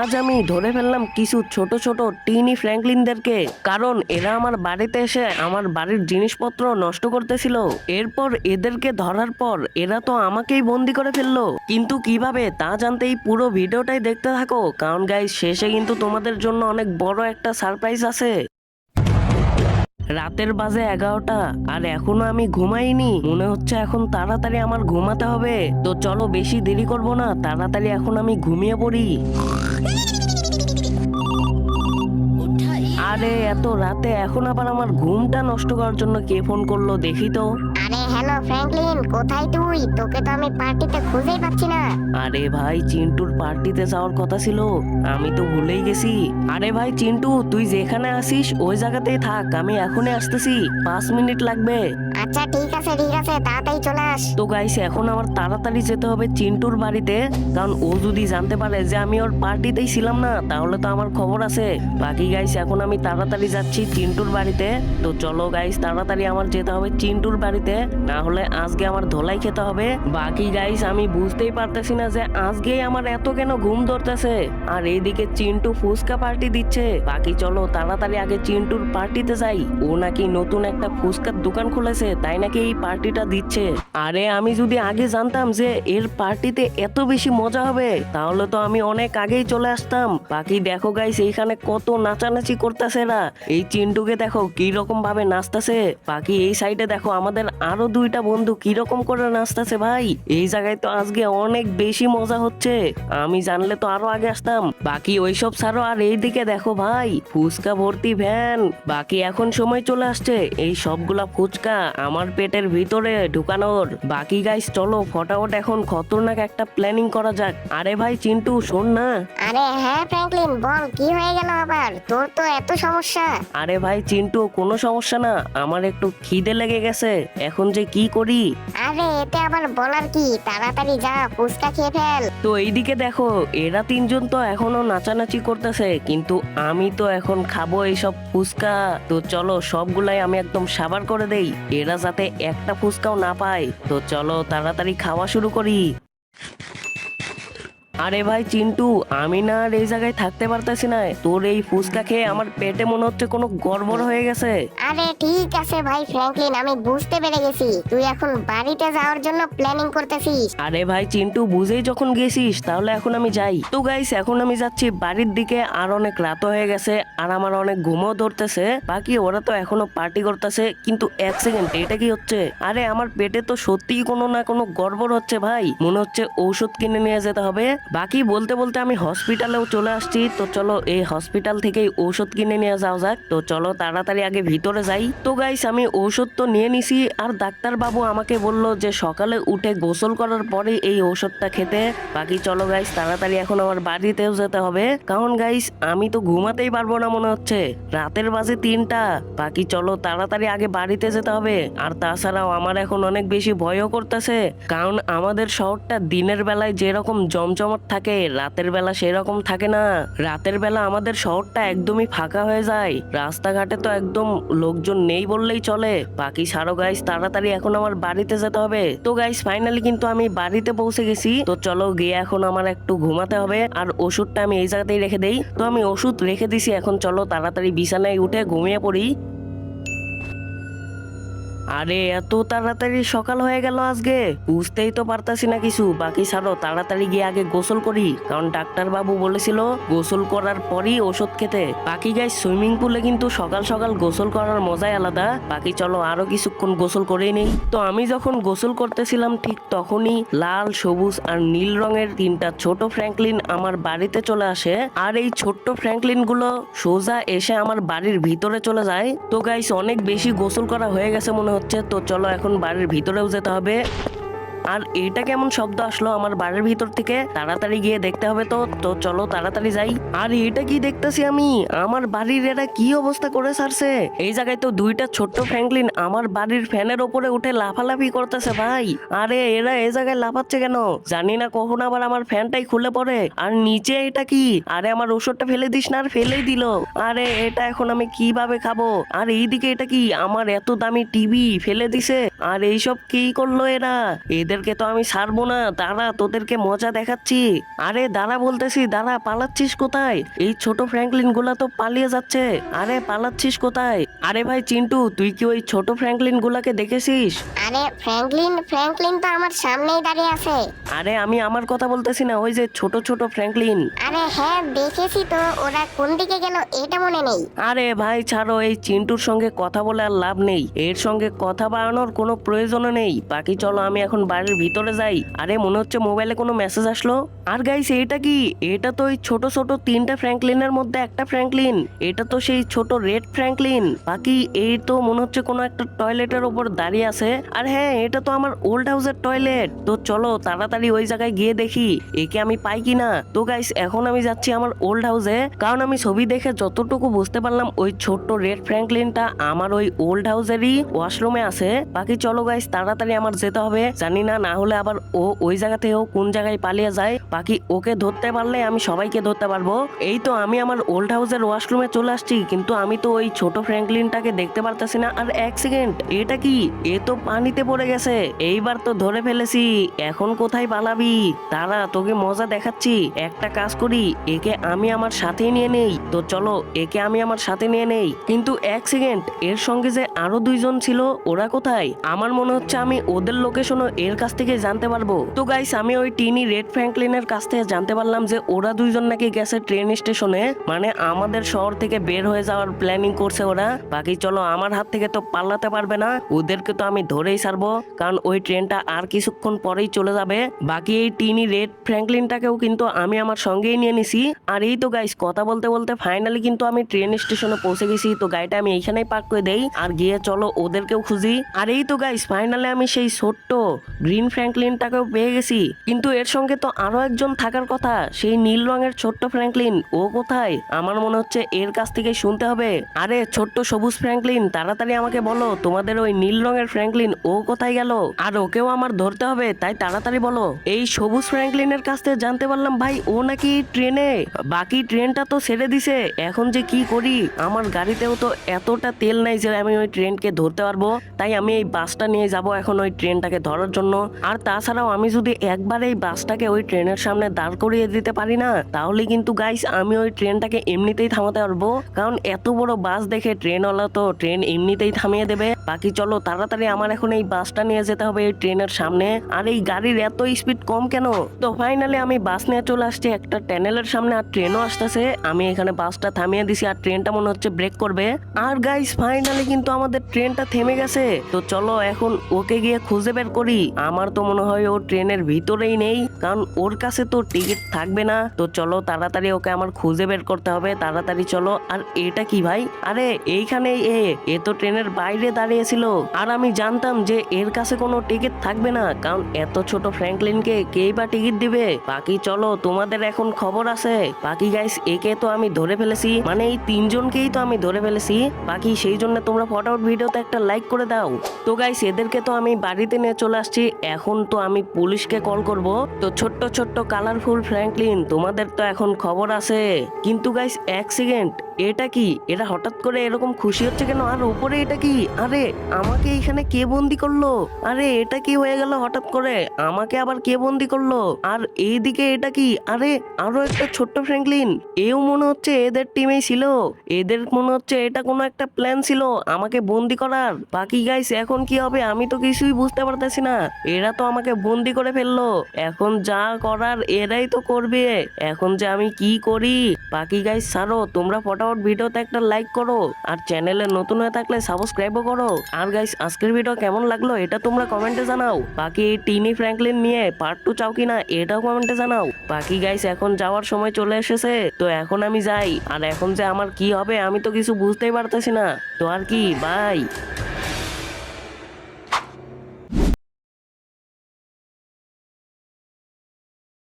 আজ আমি ধরে ফেললাম কিছু ছোট ছোট টিনি ফ্র্যাঙ্কলিনদেরকে কারণ এরা আমার বাড়িতে এসে আমার বাড়ির জিনিসপত্র নষ্ট করতেছিল। এরপর এদেরকে ধরার পর এরা তো আমাকেই বন্দি করে ফেলল। কিন্তু কীভাবে তা জানতে এই পুরো ভিডিওটাই দেখতে থাকো। কারণ গাই শেষে কিন্তু তোমাদের জন্য অনেক বড় একটা সারপ্রাইজ আছে। রাতের বাজে এগারোটা, আর এখনও আমি ঘুমাইনি। মনে হচ্ছে এখন তাড়াতাড়ি আমার ঘুমাতে হবে। তো চলো বেশি দেরি করব না, তাড়াতাড়ি এখন আমি ঘুমিয়ে পড়ি। আরে এত রাতে এখন আবার আমার ঘুমটা নষ্ট করার জন্য কে ফোন করল দেখি তো। আরে হ্যালো ফ্র্যাঙ্কলিন কোথায় তুই? তোকে তো আমি পার্টিতে খুঁজেই পাচ্ছি না। আরে ভাই চিন্টুর পার্টিতে যাওয়ার কথা ছিল। আমি তো ভুলেই গেছি। আরে ভাই চিন্টু তুই যেখানে আসিস ওই জায়গাতেই থাক। আমি এখনই আসতেছি। পাঁচ মিনিট লাগবে। আচ্ছা ঠিক আছে ঠিক আছে, তাড়াতাড়ি চলে আস। তো গাইস এখন আমার তাড়াতাড়ি যেতে হবে চিন্টুর বাড়িতে, কারণ ও যদি জানতে পারে যে আমি ওর পার্টিতেই ছিলাম না, তাহলে তো আমার খবর আছে। বাকি গাইস এখন আমি তাড়াতাড়ি যাচ্ছি চিন্টুর বাড়িতে। তো চলো গাইস তাড়াতাড়ি আমার যেতে হবে চিন্টুর বাড়িতে, না হলে আজকে আমার ধোলাই খেতে হবে। বাকি গাইস আমি বুঝতেই পারতেছি না যে আজকেই আমার এত কেন ঘুম ধরতেছে। আর এইদিকে চিন্টু ফুচকা পার্টি দিচ্ছে। বাকি চলো, তাড়াতাড়ি আগে চিন্টুর পার্টিতে যাই। ও নাকি নতুন একটা ফুচকার দোকান খুলেছে। তাই নাকি এই পার্টিটা দিচ্ছে? আরে, আমি যদি আগে জানতাম যে এর পার্টিতে এত বেশি মজা হবে, তাহলে তো আমি অনেক আগেই চলে আসতাম। বাকি দেখো গাইস এইখানে কত নাচানাচি করতেছে না এই চিন্টুকে দেখো কি রকম ভাবে নাচতেছে। বাকি এই সাইডে দেখো আমাদের আরও দুইটা বন্ধু কি রকম করে নাচতেছে ভাই। এই জায়গায় তো আজকে অনেক বেশি মজা হচ্ছে। আমি জানলে তো আরও আগে আসতাম। বাকি ওইসব ছাড়ো আর এইদিকে দেখো ভাই, ফুচকা ভর্তি ভ্যান। বাকি এখন সময় চলে আসছে। এই সবগুলা ফুচকা আমার পেটের ভিতরে ঢুকানোর বাকি গাইস চলো ফটাফট এখন খতরনাক একটা প্ল্যানিং করা যাক। আরে ভাই চিন্টু শোন না। আরে হ্যাঁ ফ্র্যাঙ্কলিন বল কি হয়ে গেল আবার? তোর তো এত সমস্যা। আরে ভাই চিন্টু কোনো সমস্যা না। আমার একটু খিদে লেগে গেছে। এখন যে কি করি? আরে এতে আবার বলার কি? তাড়াতাড়ি যা ফুচকা খেয়ে ফেল। তো এইদিকে দেখো এরা তিনজন তো এখনও নাচানাচি করতেছে। কিন্তু আমি তো এখন খাব এইসব ফুচকা। তো চলো সবগুলাই আমি একদম সাবার করে দেই। এরা যাতে একটা ফুচকাও না পায়। তো চলো তাড়াতাড়ি খাওয়া শুরু করি। আরে ভাই চিন্টু আমি না আর এই জায়গায় থাকতে পারতেছি না। তোর এই ফুচকা খেয়ে আমার পেটে মনে হচ্ছে কোনো গড়বড় হয়ে গেছে। আরে ঠিক আছে ভাই ফ্র্যাঙ্কলিন আমি বুঝতে পেরে গেছি। তুই এখন বাড়িতে যাওয়ার জন্য প্ল্যানিং করতেছিস। আরে ভাই চিন্টু বুঝেই যখন গেছিস তাহলে এখন আমি যাই। তো গাইস এখন আমি যাচ্ছি বাড়ির দিকে আর অনেক রাত হয়ে গেছে আর আমার অনেক ঘুমও ধরতেছে। বাকি ওরা তো এখনও পার্টি করতেছে কিন্তু এক সেকেন্ড এটা কি হচ্ছে? আরে আমার পেটে তো সত্যিই কোনো না কোনো গড়বড় হচ্ছে ভাই। মনে হচ্ছে ঔষধ কিনে নিয়ে যেতে হবে। বাকি বলতে বলতে আমি হসপিটালেও চলে আসছি। তো চলো এই হসপিটাল থেকেই ঔষধ কিনে নিয়ে যাওয়া যাক। তো চলো তাড়াতাড়ি আগে ভিতরে যাই। তো গাইস আমি ঔষধ তো নিয়ে নিছি আর ডাক্তার বাবু আমাকে বলল যে সকালে উঠে গোসল করার পরে এই ঔষধটা খেতে। বাকি চলো গাইস তাড়াতাড়ি এখন আমার বাড়িতেও যেতে হবে। কারণ গাইস আমি তো ঘুমাতেই পারব না মনে হচ্ছে। রাতের বাজে তিনটা। বাকি চলো তাড়াতাড়ি আগে বাড়িতে যেতে হবে। আর তাছাড়াও আমার এখন অনেক বেশি ভয়ও করতেছে। কারণ আমাদের শহরটা দিনের বেলায় যেরকম জমজমট থাকে, রাতের বেলা সেরকম থাকে না। রাতের বেলা আমাদের শহরটা একদমই ফাঁকা হয়ে যায়। রাস্তাঘাটে তো একদম লোকজন নেই বললেই চলে। বাকি সারো গাইস তাড়াতাড়ি এখন আমার বাড়িতে যেতে হবে। তো গাইস ফাইনালি কিন্তু আমি বাড়িতে পৌঁছে গেছি। তো চলো গিয়ে এখন আমার একটু ঘুমাতে হবে। আর ওষুধটা আমি এই জায়গাতেই রেখে দেই। তো আমি ওষুধ রেখে দিছি, এখন চলো তাড়াতাড়ি বিছানায় উঠে ঘুমিয়ে পড়ি। আরে, এত তাড়াতাড়ি সকাল হয়ে গেল আজকে। বুঝতেই তো পারতাছি না কিছু। বাকি ছাড়ো, তাড়াতাড়ি গিয়ে আগে গোসল করি। কারণ ডাক্তার বাবু বলেছিল, গোসল করার পরই ওষুধ খেতে। বাকি গাই সুইমিং পুলে কিন্তু সকাল সকাল গোসল করার মজাই আলাদা। বাকি চলো, আরও কিছুক্ষণ গোসল করেই নেই। তো আমি যখন গোসল করতেছিলাম, ঠিক তখনই লাল, সবুজ আর নীল রঙের তিনটা ছোট ফ্র্যাঙ্কলিন আমার বাড়িতে চলে আসে। আর এই ছোট্ট ফ্র্যাঙ্কলিনগুলো সোজা এসে আমার বাড়ির ভিতরে চলে যায়। তো গাইস অনেক বেশি গোসল করা হয়ে গেছে মনে হচ্ছে তো চলো এখন বাড়ির ভিতরেও যেতে হবে। আর এটা কেমন শব্দ আসলো আমার বাড়ির ভিতর থেকে? তাড়াতাড়ি গিয়ে দেখতে হবে তো। তো চলো তাড়াতাড়ি যাই। আর এটা কি দেখতেছি আমি? আমার বাড়ির এরা কি অবস্থা করে সারছে? এই জায়গায় তো দুইটা ছোট্ট ফ্র্যাঙ্কলিন আমার বাড়ির ফ্যানের ওপরে উঠে লাফালাফি করতেছে ভাই। আরে, এরা এই জায়গায় লাফাচ্ছে কেন? জানি না কখন আবার আমার ফ্যানটাই খুলে পড়ে। আর নিচে এটা কি? আরে, আমার ওষুধটা ফেলে দিস না আর ফেলেই দিল। আরে, এটা এখন আমি কীভাবে খাব? আর এইদিকে এটা কি? আমার এত দামি টিভি ফেলে দিছে। আর এইসব কি করল এরা? এদের এদেরকে তো আমি ছাড়বো না। দাঁড়া তোদেরকে মজা দেখাচ্ছি। আরে দাঁড়া বলতেছি দাঁড়া পালাচ্ছিস কোথায়? এই ছোট ফ্র্যাঙ্কলিনগুলা তো পালিয়ে যাচ্ছে। আরে পালাচ্ছিস কোথায়? আরে ভাই চিন্টু তুই কি ওই ছোট ফ্র্যাঙ্কলিন গুলাকে দেখেছিস? আরে ফ্র্যাঙ্কলিন ফ্র্যাঙ্কলিন তো আমার সামনেই দাঁড়িয়ে আছে। আরে আমি আমার কথা বলতেছি না ওই যে ছোট ছোট ফ্র্যাঙ্কলিন। আরে হ্যাঁ দেখেছি তো ওরা কোন দিকে গেল এটা মনে নেই। আরে ভাই ছাড়ো এই চিন্টুর সঙ্গে কথা বলে আর লাভ নেই। এর সঙ্গে কথা বাড়ানোর কোনো প্রয়োজনও নেই। বাকি চলো আমি এখন বাড়ির ভিতরে যাই। আরে, মনে হচ্ছে মোবাইলে কোনো মেসেজ আসলো। আর গাইস এটা কি? এটা তো ওই ছোট ছোট তিনটা ফ্র্যাঙ্কলিনের মধ্যে একটা ফ্র্যাঙ্কলিন এটা তো সেই ছোট রেড ফ্র্যাঙ্কলিন বাকি এই তো মনে হচ্ছে কোনো একটা টয়লেটের ওপর দাঁড়িয়ে আছে। আর হ্যাঁ এটা তো আমার ওল্ড হাউসের টয়লেট তো চলো, তাড়াতাড়ি ওই জায়গায় গিয়ে দেখি, একে আমি পাই কিনা? তো গাইস এখন আমি যাচ্ছি আমার ওল্ড হাউসে কারণ আমি ছবি দেখে যতটুকু বুঝতে পারলাম, ওই ছোট্ট রেড ফ্র্যাঙ্কলিনটা আমার ওই ওল্ড হাউসেরই ওয়াশরুমে আছে। বাকি চলো গাইস তাড়াতাড়ি আমার যেতে হবে। জানি না না না হলে আবার ও ওই জায়গা থেকেও কোন জায়গায় পালিয়ে যায়? বাকি ওকে ধরতে পারলে আমি সবাইকে ধরতে পারব। এই তো আমি আমার ওল্ড হাউসের ওয়াশরুমে চলে আসছি, কিন্তু আমি তো ওই ছোট ফ্র্যাঙ্কলিনটাকে দেখতে পারতেছি না। আর এক সেকেন্ড এটা কি? এ তো পানিতে পড়ে গেছে। এইবার তো ধরে ফেলেছি। এখন কোথায় পালাবি? তারা তোকে মজা দেখাচ্ছি। একটা কাজ করি, একে আমি আমার সাথে নিয়ে নেই। তো চলো, একে আমি আমার সাথে নিয়ে নেই। কিন্তু এক সেকেন্ড এর সঙ্গে যে আরও দুইজন ছিল, ওরা কোথায়? আমার মনে হচ্ছে আমি ওদের লোকেশনও এর কাছ থেকে জানতে পারব। তো গাইস আমি ওই টিনি রেড ফ্র্যাঙ্কলিনের কাছ থেকে জানতে পারলাম যে ওরা দুইজন নাকি গেছে ট্রেন স্টেশনে মানে আমাদের শহর থেকে বের হয়ে যাওয়ার প্ল্যানিং করছে ওরা। বাকি চলো, আমার হাত থেকে তো পাল্লাতে পারবে না। ওদেরকে তো আমি ধরেই ছাড়বো। কারণ ওই ট্রেনটা আর কিছুক্ষণ পরেই চলে যাবে। বাকি এই টিনি রেড ফ্র্যাঙ্কলিনটাকেও কিন্তু আমি আমার সঙ্গেই নিয়ে নিছি। আর এই তো গাইস কথা বলতে বলতে ফাইনালি কিন্তু আমি ট্রেন স্টেশনে পৌঁছে গেছি। তো গাড়িটা আমি এইখানেই পার্ক করে দেই। আর গিয়ে চলো, ওদেরকেও খুঁজি। আর এই তো গাইস ফাইনালি আমি সেই ছোট্ট গ্রিন ফ্র্যাঙ্কলিনটাকেও পেয়ে গেছি। কিন্তু এর সঙ্গে তো আরও একজন থাকার কথা, সেই নীল রঙের ছোট্ট ফ্র্যাঙ্কলিন। ও কোথায়? আমার মনে হচ্ছে এর কাছ থেকে শুনতে হবে। আরে, ছোট্ট সবুজ ফ্র্যাঙ্কলিন, তাড়াতাড়ি আমাকে বলো, তোমাদের ওই নীল রঙের ফ্র্যাঙ্কলিন ও কোথায় গেল? আর ওকেও আমার ধরতে হবে, তাই তাড়াতাড়ি বলো। এই সবুজ ফ্র্যাঙ্কলিনের কাছ থেকে জানতে পারলাম, ভাই, ও নাকি ট্রেনে। বাকি ট্রেনটা তো ছেড়ে দিছে, এখন যে কি করি? আমার গাড়িতেও তো এতটা তেল নাই যে আমি ওই ট্রেনকে ধরতে পারব। তাই আমি এই বাসটা নিয়ে যাব এখন ওই ট্রেনটাকে ধরার জন্য। আর তাছাড়াও আমি যদি একবার এই বাসটাকে ওই ট্রেনের সামনে দাঁড় করিয়ে দিতে পারি না, তাহলে কিন্তু গাইস আমি ওই ট্রেনটাকে এমনিতেই থামাতে পারব। কারণ এত বড় বাস দেখে ট্রেনওয়ালা তো ট্রেন এমনিতেই থামিয়ে দেবে। বাকি চলো তাড়াতাড়ি আমার এখন এই বাসটা নিয়ে যেতে হবে এই ট্রেনের সামনে। আর এই গাড়ির এত স্পিড কম কেন? তো ফাইনালি আমি বাস নিয়ে চলে আসছি একটা ট্যানেলের সামনে আর ট্রেনও আসতেছে। আমি এখানে বাসটা থামিয়ে দিছি আর ট্রেনটা মনে হচ্ছে ব্রেক করবে। আর গাইস ফাইনালি কিন্তু আমাদের ট্রেনটা থেমে গেছে। তো চলো এখন ওকে গিয়ে খুঁজে বের করি। আমার তো মনে হয় ও ট্রেনের ভিতরেই নেই, কারণ ওর কাছে তো টিকিট থাকবে না। তো চলো তাড়াতাড়ি ওকে আমার খুঁজে বের করতে হবে, তাড়াতাড়ি চলো। আর এটা কি ভাই? আরে এইখানে এ এ তো ট্রেনের বাইরে দাঁড়িয়েছিল। আর আমি জানতাম যে এর কাছে কোনো টিকিট থাকবে না, কারণ এত ছোট ফ্র্যাঙ্কলিনকে কেই বা টিকিট দিবে? বাকি চলো, তোমাদের এখন খবর আছে। বাকি গাইস একে তো আমি ধরে ফেলেছি। মানে এই তিনজনকেই তো আমি ধরে ফেলেছি। বাকি সেই জন্য তোমরা ফটোআউট ভিডিওতে একটা লাইক করে দাও। তো গাইস এদেরকে তো আমি বাড়িতে নিয়ে চলে আসছি। এখন তো আমি পুলিশকে কল করব। তো ছোট্ট ছোট্ট কালারফুল ফ্র্যাঙ্কলিন তোমাদের তো এখন খবর আছে। কিন্তু গাইস সেকেন্ড এটা কি? এরা হঠাৎ করে এরকম খুশি হচ্ছে কেন? আর উপরে এটা কি? আরে, আমাকে এখানে কে বন্দি করল? আরে, এটা কি হয়ে গেল হঠাৎ করে? আমাকে আবার কে বন্দি করল? আর এইদিকে এটা কি? আরে, আরও একটা ছোট্ট ফ্র্যাঙ্কলিন এও মনে হচ্ছে এদের টিমেই ছিল। এদের মনে হচ্ছে এটা কোনো একটা প্ল্যান ছিল, আমাকে বন্দি করার। বাকি গাইস এখন কি হবে? আমি তো কিছুই বুঝতে পারতেছি না। এরা তো আমাকে বন্দি করে ফেলল। এখন যা করার এরাই তো করবে। এখন যে আমি কি করি? বাকি গাইস ছাড়ো, তোমরা ফটাফট ভিডিওতে একটা লাইক করো। আর চ্যানেলে নতুন হয়ে থাকলে সাবস্ক্রাইবও করো। আর গাইস আজকের ভিডিও কেমন লাগল এটা তোমরা কমেন্টে জানাও। বাকি এই টিনি ফ্র্যাঙ্কলিন নিয়ে পার্ট টু চাও কিনা এটাও কমেন্টে জানাও। বাকি গাইস এখন যাওয়ার সময় চলে এসেছে। তো এখন আমি যাই। আর এখন যে আমার কি হবে আমি তো কিছু বুঝতেই পারতেছি না। তো আর কি বাই